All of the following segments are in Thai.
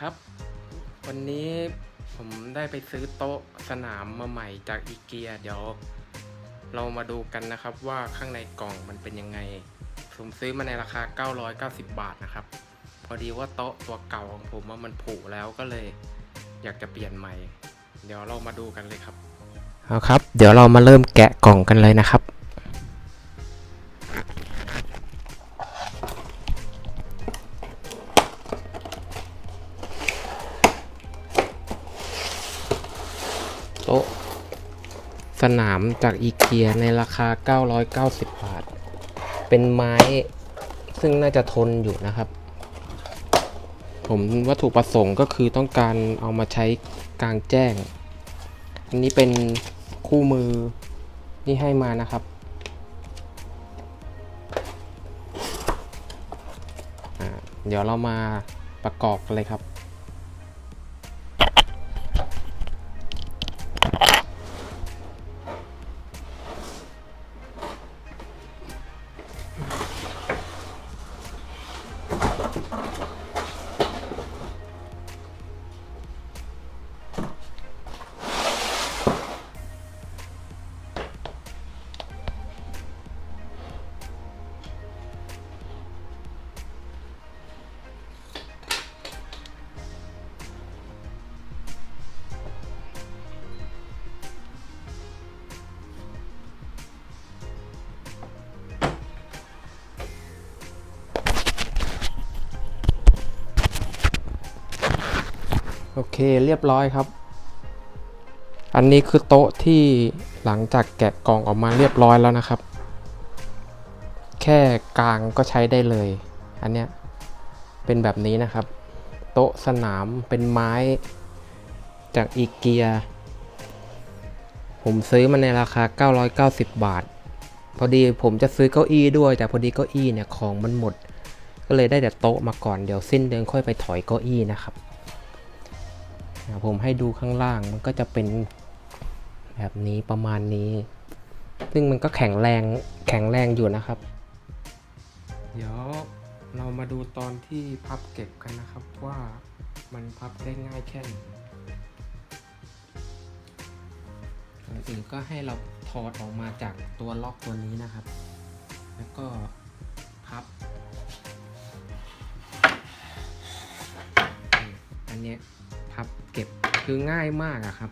ครับ วันนี้ผมได้ไปซื้อโต๊ะสนามมาใหม่จากอีเกียเดี๋ยว เรามาดูกันนะครับว่าข้างในกล่องมันเป็นยังไง ผมซื้อมาในราคา 990 บาทนะครับ พอดีว่าโต๊ะตัวเก่าของผมว่ามันผุแล้วก็เลย อยากจะเปลี่ยนใหม่ เดี๋ยวเรามาดูกันเลยครับ เอาครับ เดี๋ยวเรามาเริ่มแกะกล่องกันเลยนะครับ โต๊ะ สนามจากอีเกียในราคา 990 บาท เป็นไม้ซึ่งน่าจะทนอยู่นะครับ ผมวัตถุประสงค์ก็คือต้องการเอามาใช้กลางแจ้ง อันนี้เป็นคู่มือที่ให้มานะครับเดี๋ยวเรามาประกอบกันเลยครับ โอเคเรียบร้อยครับ อันนี้คือโต๊ะที่หลังจากแกะกล่องออกมาเรียบร้อยแล้วนะครับ แค่กลางก็ใช้ได้เลย อันเนี้ยเป็นแบบนี้นะครับ โต๊ะสนามเป็นไม้จากอีเกีย ผมซื้อมาในราคา 990 บาท พอดีผมจะซื้อเก้าอี้ด้วย แต่พอดีเก้าอี้เนี่ยของมันหมด ก็เลยได้แต่โต๊ะมาก่อนเดี๋ยวสิ้นเดือนค่อยไปถอยเก้าอี้นะครับ ผมให้ดูข้างล่างมันก็จะเป็นแบบนี้ประมาณนี้ ซึ่งมันก็แข็งแรงแข็งแรงอยู่นะครับ เดี๋ยวเรามาดูตอนที่พับเก็บกันนะครับว่ามันพับได้ง่ายแค่ไหนก่อนอื่นก็ให้เราถอดออกมาจากตัวล็อกตัวนี้นะครับ แล้วก็พับ อันเนี้ยพับ เก็บคือง่ายมากอะครับ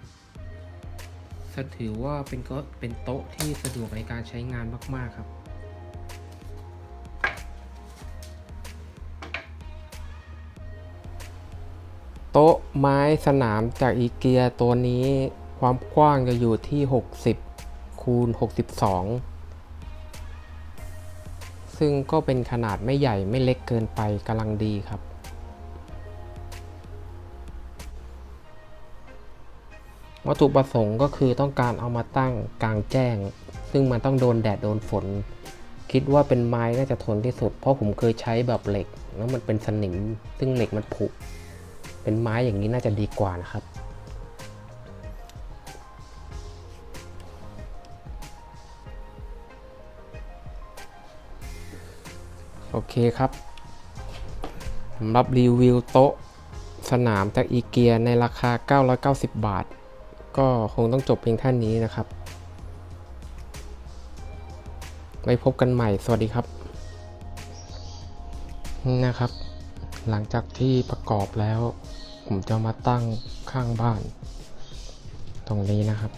ถือว่าเป็นก็เป็นโต๊ะที่สะดวกในการใช้งานมากๆครับ โต๊ะไม้สนามจากอีเกียตัวนี้ความกว้างจะอยู่ที่ 60 คูณ 62 ซึ่งก็เป็นขนาดไม่ใหญ่ไม่เล็กเกินไปกำลังดีครับ วัตถุประสงค์ก็คือต้องการเอามาตั้งกลางแจ้ง ซึ่งมันต้องโดนแดดโดนฝน คิดว่าเป็นไม้น่าจะทนที่สุด เพราะผมเคยใช้แบบเหล็ก แล้วมันเป็นสนิม ซึ่งเหล็กมันผุ เป็นไม้อย่างนี้น่าจะดีกว่านะครับโอเคครับสำหรับรีวิวโต๊ะสนามจากอีเกียในราคา 990 บาท ก็คงต้องจบเพียงเท่านี้นะครับ ไว้พบกันใหม่ สวัสดีครับ นะครับ หลังจากที่ประกอบแล้ว ผมจะมาตั้งข้างบ้าน ตรงนี้นะครับ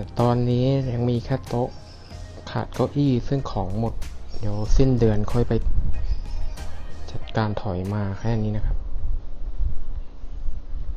แต่ตอนนี้ยังมีแค่โต๊ะขาดเก้าอี้ซึ่งของหมด เดี๋ยวสิ้นเดือนค่อยไปจัดการถอยมาแค่นี้นะครับ